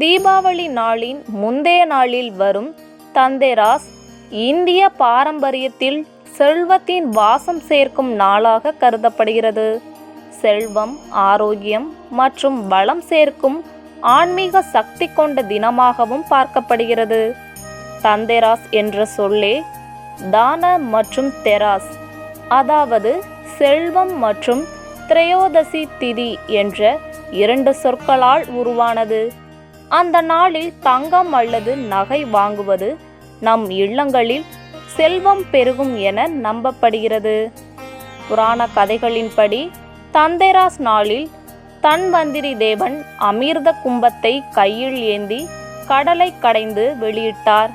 தீபாவளி நாளின் முந்தைய நாளில் வரும் தந்தேராஸ் இந்திய பாரம்பரியத்தில் செல்வத்தின் வாசம் சேர்க்கும் நாளாக கருதப்படுகிறது. செல்வம் ஆரோக்கியம் மற்றும் வளம் சேர்க்கும் ஆன்மீக சக்தி கொண்ட தினமாகவும் பார்க்கப்படுகிறது. தந்தேராஸ் என்ற சொல்லே தான மற்றும் தெராஸ் அதாவது செல்வம் மற்றும் திரையோதசி திதி என்ற இரண்டு சொற்களால் உருவானது. அந்த நாளில் தங்கம் அல்லது நகை வாங்குவது நம் இல்லங்களில் செல்வம் பெருகும் என நம்பப்படுகிறது. புராண கதைகளின்படி தந்தேராஸ் நாளில் தன்வந்திரி தேவன் அமிர்த கும்பத்தை கையில் ஏந்தி கடலை கடைந்து வெளியிட்டார்.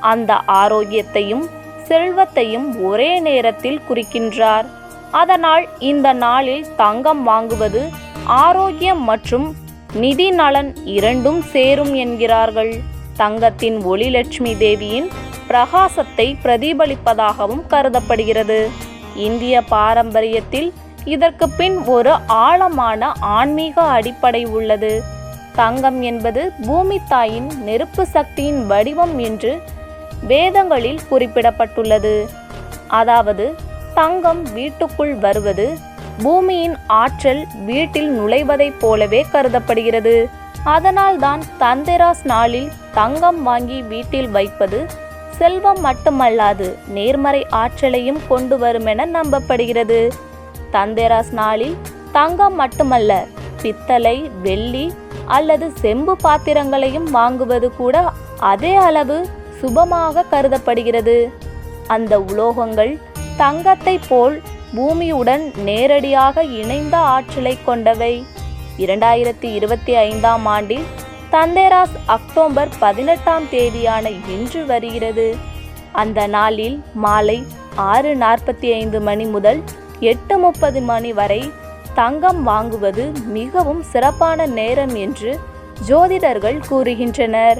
அந்த ஆரோக்கியத்தையும் செல்வத்தையும் ஒரே நேரத்தில் குறிக்கின்றார். அதனால் இந்த நாளில் தங்கம் வாங்குவது ஆரோக்கியம் மற்றும் நிதி நலன் இரண்டும் சேரும் என்கிறார்கள். தங்கத்தின் ஒளிலட்சுமி தேவியின் பிரகாசத்தை பிரதிபலிப்பதாகவும் கருதப்படுகிறது. இந்திய பாரம்பரியத்தில் இதற்கு பின் ஒரு ஆழமான ஆன்மீக அடிப்படை உள்ளது. தங்கம் என்பது பூமி தாயின் நெருப்பு சக்தியின் வடிவம் என்று வேதங்களில் குறிப்பிடப்பட்டுள்ளது. அதாவது தங்கம் வீட்டுக்குள் வருவது பூமியின் ஆற்றல் வீட்டில் நுழைவதைப் போலவே கருதப்படுகிறது. அதனால்தான் தந்தேராஸ் நாளில் தங்கம் வாங்கி வீட்டில் வைப்பது செல்வம் மட்டுமல்லாது நேர்மறை ஆற்றலையும் கொண்டு வருமென நம்பப்படுகிறது. தந்தேராஸ் நாளில் தங்கம் மட்டுமல்ல பித்தளை வெள்ளி அல்லது செம்பு பாத்திரங்களையும் வாங்குவது கூட அதே அளவு சுபமாக கருதப்படுகிறது. அந்த உலோகங்கள் தங்கத்தைப் போல் பூமியுடன் நேரடியாக இணைந்த ஆற்றலை கொண்டவை. இரண்டாயிரத்தி இருபத்தி ஐந்தாம் ஆண்டில் தந்தேராஸ் அக்டோபர் பதினெட்டாம் தேதியான இன்று வருகிறது. அந்த நாளில் மாலை ஆறு நாற்பத்தி ஐந்து மணி முதல் எட்டு முப்பது மணி வரை தங்கம் வாங்குவது மிகவும் சிறப்பான நேரம் என்று ஜோதிடர்கள் கூறுகின்றனர்.